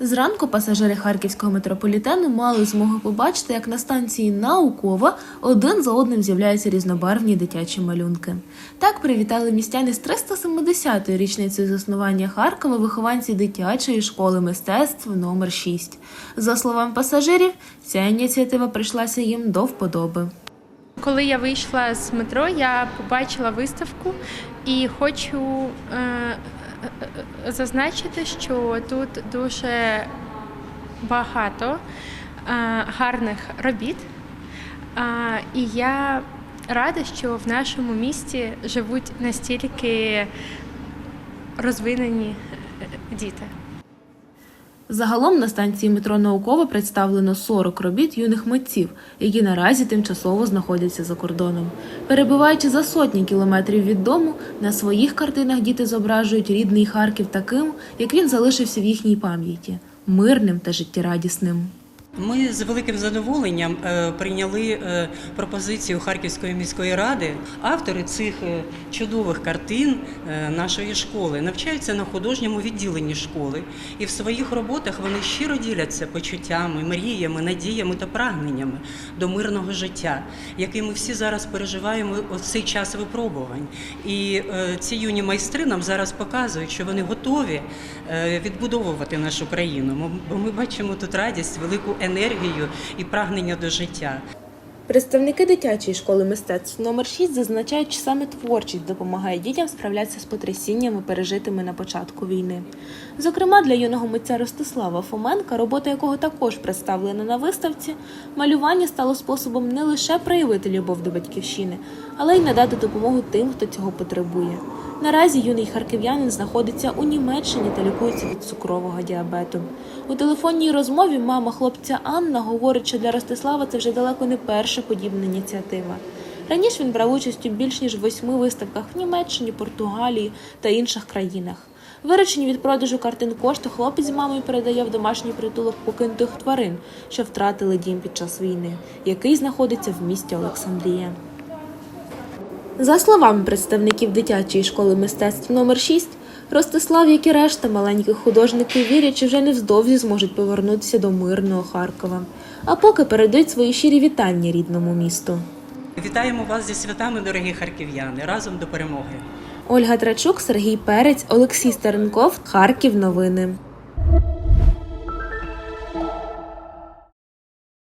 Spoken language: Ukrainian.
Зранку пасажири харківського метрополітену мали змогу побачити, як на станції Наукова один за одним з'являються різнобарвні дитячі малюнки. Так привітали містяни з 370-ї річниці заснування Харкова вихованці дитячої школи мистецтв номер 6 За словами пасажирів, ця ініціатива прийшлася їм до вподоби. Коли я вийшла з метро, я побачила виставку і хочу е, е, е, зазначити, що тут дуже багато гарних робіт. І я рада, що в нашому місті живуть настільки розвинені діти. Загалом на станції метро науково представлено 40 робіт юних митців, які наразі тимчасово знаходяться за кордоном. Перебуваючи за сотні кілометрів від дому, на своїх картинах діти зображують рідний Харків таким, як він залишився в їхній пам'яті мирним та життєрадісним. Ми з великим задоволенням е, прийняли е, пропозицію Харківської міської ради. Автори цих е, чудових картин нашої школи навчаються на художньому відділенні школи, і в своїх роботах вони щиро діляться почуттями, мріями, надіями та прагненнями до мирного життя, який ми всі зараз переживаємо у цей час випробувань. І ці юні майстри нам зараз показують, що вони готові відбудовувати нашу країну. Бо ми бачимо тут радість, велику енергію і прагнення до життя. Представники дитячої школи мистецтв номер 6 зазначають, що саме творчість допомагає дітям справлятися з потрясіннями, пережитими на початку війни. Зокрема, для юного митця Ростислава Фоменка, робота якого також представлена на виставці, малювання стало способом не лише проявити любов до батьківщини, але й надати допомогу тим, хто цього потребує. Наразі юний харків'янин знаходиться у Німеччині та лікується від цукрового діабету. У телефонній розмові мама хлопця Анна говорить, що для Ростислава це вже далеко не перша подібна ініціатива. Раніше він брав участь у більш ніж восьми виставках в Німеччині, Португалії та інших країнах. Виручені від продажу картин кошти хлопець з мамою передає в домашній притулок покинутих тварин, що втратили дім під час війни, який знаходиться в місті Олександрія. За словами представників дитячої школи мистецтв номер 6 Ростислав, як і решта маленьких художників, вірять, що вже невдовзі зможуть повернутися до мирного Харкова, а поки передають свої щирі вітання рідному місту. Вітаємо вас зі святами, дорогі харків'яни! Разом до перемоги! Ольга Трачук, Сергій Перець, Олексій Старенков, Харків. Новини.